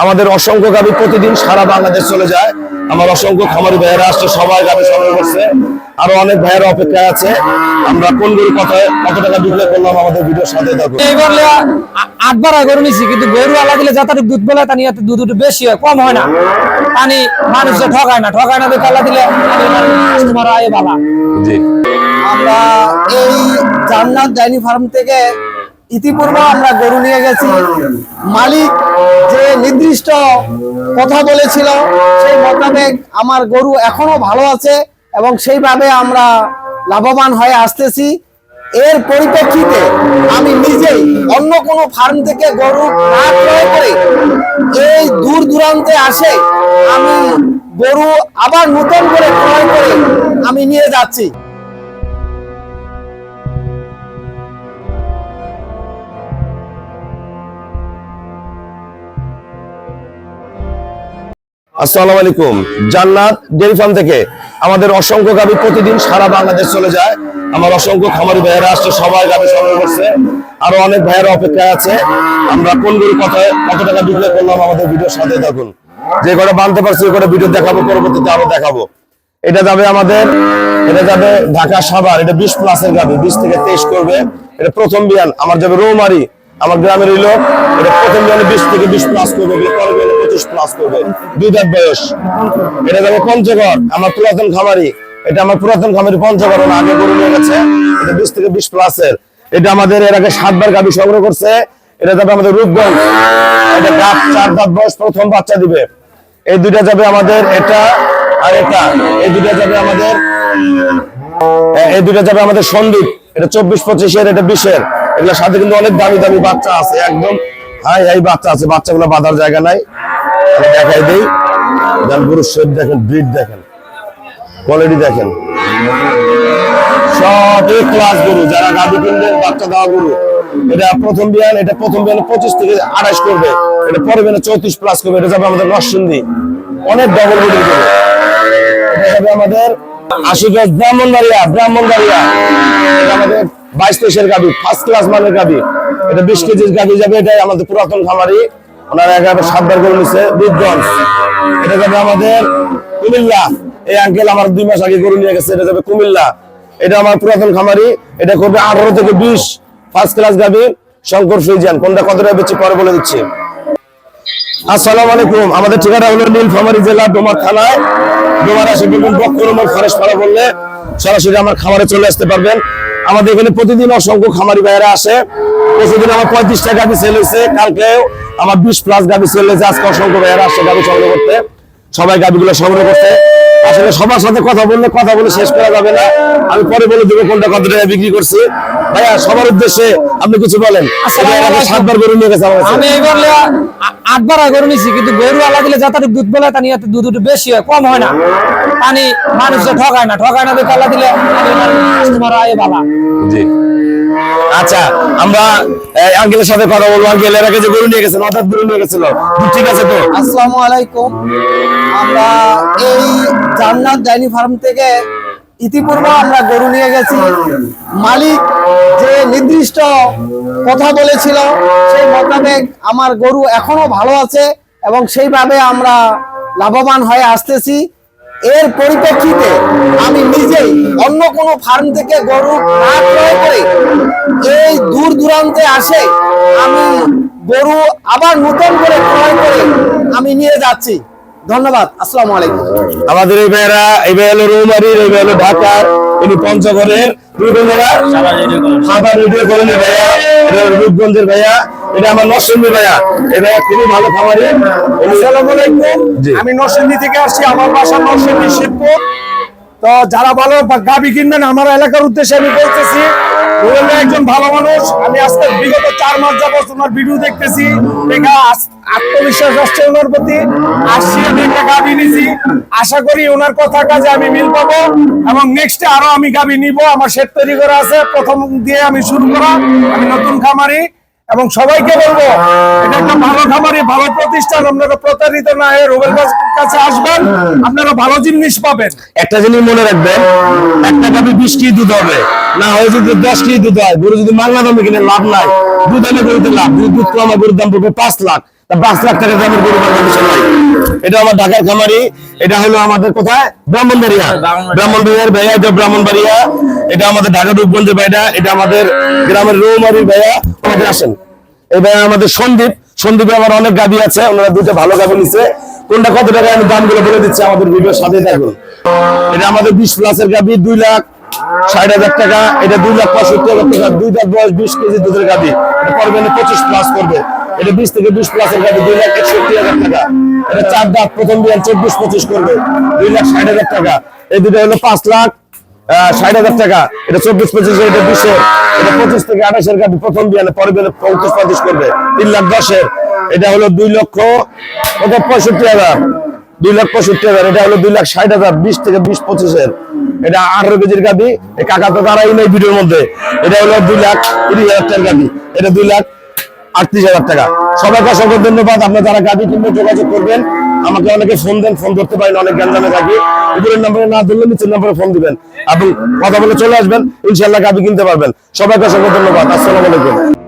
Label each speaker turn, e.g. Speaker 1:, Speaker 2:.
Speaker 1: আমাদের অসংখ্য গাভী প্রতিদিন সারা বাংলাদেশ চলে যায়। আমার অসংখ্য খামারি ভাইয়েরা আসছে সবাই গাভী সংগ্রহ করছে। আরও অনেক ভাইয়েরা অপেক্ষায় আছে। আমরা কোন গরু কত কত টাকা বিক্রয় করলাম আমাদের ভিডিওর সাথে থাকুন।
Speaker 2: আটবার গরু নিছি কিন্তু গরু আলা দিলে যতটুকু দুধ বেলা তানি এত দুধ একটু বেশি হয় কম হয় না। পানি মানুষে ঠকায় না ঠকায় না দেখে আল্লাহ দিলে কাস্টমার আয়
Speaker 1: জি।
Speaker 3: আমরা এই জান্নাত ডাইনি ফার্ম থেকে ইতিপূর্বে আমরা গরু নিয়ে গেছি। মালিক যে নির্দিষ্ট কথা বলেছিল, সেই মোতাবেক আমার গরু এখনও ভালো আছে এবং সেইভাবে আমরা লাভবান হয়ে আসতেছি। এর পরিপ্রেক্ষিতে আমি নিজেই অন্য কোনো ফার্ম থেকে গরু না ক্রয় করে এই দূর দূরান্তে আসে আমি গরু আবার নতুন করে ক্রয় করে আমি নিয়ে যাচ্ছি।
Speaker 1: আসসালামু আলাইকুম। জান্নাত ডেয়ারি ফার্ম থেকে আমাদের অসংখ্য গাভী প্রতিদিন সারা বাংলাদেশ চলে যায়। আমার অসংখ্য খামারি ভাইয়েরা আসছে, সবাই গাভী সংগ্রহ করছে। আরও অনেক ভাইয়েরা অপেক্ষায় আছে। আমরা কোন গরু কত টাকা বিক্রয় করলাম আমাদের ভিডিওর সাথে থাকুন যে করে বানতে পারছি, ওই ভিডিও দেখাবো, পরবর্তীতে আরও দেখাবো। এটা যাবে আমাদের, এটা যাবে ঢাকা সাভার। এটা বিশ প্লাসের গাভী, বিশ থেকে তেইশ করবে। এটা প্রথম বিয়ান, আমার যাবে রৌমারি। আমার গ্রামের লোক, এটা প্রথম বিয়ানে বিশ থেকে বিশ প্লাস করবে পঁচিশ প্লাস করবে। দুই বয়স। এটা পঞ্চগড়, আমার পুরাতন খামারি। এটা আমার পুরাতন খামারি পঞ্চগড় আগে গরু নিয়ে গেছে। এটা বিশ থেকে বিশ প্লাসের এটা আমাদের এর আগে সাতবার সংগ্রহ করছে। এটা যাবে আমাদের রূপগঞ্জ। এটা চার বয়স, প্রথম বাচ্চা দিবে। এই দুইটা যাবে আমাদের এটা আর এটা। এই দুইটা যাবে আমাদের এই দুইটা যাবে আমাদের সন্দীপ। এটা চব্বিশ পঁচিশের এটা বিশের। এগুলোর সাথে কিন্তু অনেক দামি দামি বাচ্চা আছে, একদম হাই হাই বাচ্চা আছে। বাচ্চাগুলো বাঁধার জায়গা নাই। দেখাই দেই। শেপ দেখেন ব্রিড দেখেন কোয়ালিটি দেখেন। গাভি প্লাস করবে, এটা আমাদের অনেক এটা যাবে আমাদের আশিগঞ্জ ব্রাহ্মণবাড়িয়া আমাদের বাইশ তেইশের গাবি ফার্স্ট ক্লাস মানের গাবি এটা বিশ কেজির গাবি যাবে, এটাই আমাদের পুরাতন খামারি। ওনারা সাতবার করে নিচ্ছে এটা যাবে আমাদের কুমিল্লা। এই আঙ্কেল আমার দুই মাস আগে গরু নিয়ে গেছে, এটা যাবে কুমিল্লা। এটা আমার পুরাতন খামারি, এটা করবে আঠারো থেকে বিশ ফার্স্ট ক্লাস গাবি, শঙ্কর ফ্রিজিয়ান। কোনটা কতটা পরে বলে দিচ্ছি। আসসালামু আলাইকুম। আমাদের ঠিকানা হলো নীলফামারী জেলা, ডোমার থানায়। ডোমার আসে বিভিন্ন পক্ষ নম্বর ফরেস্ট পাড়া বললে সরাসরি আমার খামারে চলে আসতে পারবেন। আমাদের এখানে প্রতিদিন অসংখ্য খামারি ভাইয়েরা আসে। প্রতিদিন আমার পঁয়ত্রিশটা গাভি সেল হয়েছে কালকেও আমার বিশ প্লাস গাভি হয়েছে আজকে অসংখ্য ভাইয়েরা আসছে গাভি সংগ্রহ করতে সবাই গাভিগুলো সংগ্রহ করতে আসলে সবার সাথে কথা বললে কথা বলে শেষ করা যাবে না। আমি পরে বলে দেবো কোনটা কত টাকা বিক্রি করছি। ভাইয়া সবার উদ্দেশ্যে আপনি কিছু বলেন। সাতবার গরু নিয়ে গেছে
Speaker 2: আমি এইবার আটবার গরু নিছি কিন্তু গরু আলা দিলে যতটুকু দুধ বেলা তানি এত দুধ একটু বেশি হয় কম হয় না। পানি মানুষে ঠকায় না ঠকায় না দিলে আয় বালা
Speaker 1: জি। আচ্ছা আমরা আঙ্কেলের সাথে কথা বলব। আঙ্কেল, এর আগে যে গরু নিয়ে গরু নিয়ে গেছিল ঠিক আছে তো?
Speaker 3: আসসালামু আলাইকুম। আমরা এই জান্নাত ডাইনি ফার্ম থেকে ইতিপূর্বে আমরা গরু নিয়ে গেছি। মালিক যে নির্দিষ্ট কথা বলেছিল, সেই মোতাবেক আমার গরু এখনও ভালো আছে এবং সেইভাবে আমরা লাভবান হয়ে আসতেছি। এর পরিপ্রেক্ষিতে আমি নিজেই অন্য কোনো ফার্ম থেকে গরু না এই দূর দূরান্তে আসে আমি গরু আবার নতুন করে ক্রয় করে আমি নিয়ে যাচ্ছি। ধন্যবাদ আসসালামু আলাইকুম।
Speaker 1: আমাদের এই ভাইয়েরা এই ভাই হলো রৌমারির এই ভাই হলো ঢাকার ইনি পঞ্চগড়ের। দুই ভাইয়া সাদা রেডিও করেন ভাইয়া। এটা রূপগঞ্জের ভাইয়া এটা আমার নরসিংদী ভাইয়া। এই ভাইয়া খুবই ভালো
Speaker 4: আসসালামু আলাইকুম। আমি নরসিংদী থেকে আসছি আমার বাসা নরসিংদী শিবপুর। তো যারা ভালো বা- গাবি কিনবেন আমার এলাকার উদ্দেশ্যে আমি বলতেছি ভাই একজন ভালো মানুষ। আমি আজকে বিগত চার মাস যাবত ওনার ভিডিও দেখতেছি। দেখা আত্মবিশ্বাস আসছে ওনার প্রতি। আসছি আমি একটা গাবি নিছি। আশা করি ওনার কথা কাজে আমি মিল পাবো এবং নেক্সটে আরও আমি গাভি নিব। আমার সেট তৈরি করা আছে। প্রথম দিয়ে আমি শুরু করা। আমি নতুন খামারি। এবং সবাইকে বলব একটা ভালো খামারি, ভালো প্রতিষ্ঠান, আপনারা প্রতারিত না হয়ে রুবেল কাছে আসবেন, আপনারা ভালো জিনিস পাবেন।
Speaker 1: একটা জিনিস মনে রাখবেন, একটা গাভি বিশ কেজি দুধ হবে, না হয় যদি দশ কেজি দুধ হয়, গরু যদি মাংলা দামে কিনে, লাভ নাই, দুধ আমি গরুতে লাভ, দুধ দুধ আমার গরুর দাম পড়বে পাঁচ লাখ। তা পাঁচ লাখ এটা ঢাকার খামারি, এটা হলো আমাদের কোথায়? এটা আমাদের সন্দীপ। সন্দীপে আমার অনেক গাবি আছে, ওনারা দুইটা ভালো গাবি নিচ্ছে কোনটা কত টাকা আমি দামগুলো বলে দিচ্ছি, আমাদের ভিডিওর সাথে এটা আমাদের বিশ প্লাসের গাবি, দুই লাখ ষাট হাজার টাকা। এটা দুই লাখ পঁয়ষট্টি হাজার টাকা। দুই লাখ বয়স বিশ কেজি দুধের গাবি। পঁচিশ প্লাস করবে। এটা বিশ থেকে বিশ প্লাসের গাবি দুই লাখ একষট্টি হাজার টাকা। এটা চার দাঁত, প্রথম বিয়ান চব্বিশ পঁচিশ করবে। দুই লাখ ষাট হাজার টাকা। এই দুটো হলো পাঁচ লাখ ষাট হাজার টাকা। এটা চব্বিশ পঁচিশ, এটা বিশের এটা পঁচিশ থেকে আঠাশের গাবি প্রথম বিয়ানে পরে বিয়ানে পঁয়ত্রিশ পঁয়ত্রিশ করবে। তিন লাখ দশের এটা হলো দুই লক্ষ কত পঁয়ষট্টি হাজার। দুই লাখ পঁয়ষট্টি হাজার। এটা হলো দুই লাখ ষাট হাজার, বিশ থেকে বিশ পঁচিশের এটা আঠারো কেজির গাবি কাকা তো তারাই নেই ভিডিওর মধ্যে। এটা হলো দুই লাখ তিরিশ হাজার টাকার গাবি এটা দুই লাখ আটত্রিশ হাজার টাকা। সবাইকে অসংখ্য ধন্যবাদ। আপনার যারা গাড়ি কিনবে যোগাযোগ করবেন, আমাকে অনেকে ফোন দেন ফোন ধরতে পারেন অনেক জ্ঞান থাকি। উপরের নাম্বারে না ধরলে নিচের নাম্বারে ফোন দিবেন। আপনি কথা বলে চলে আসবেন ইনশাল্লাহ গাড়ি কিনতে পারবেন। সবাইকে অসংখ্য ধন্যবাদ। আসসালামু আলাইকুম।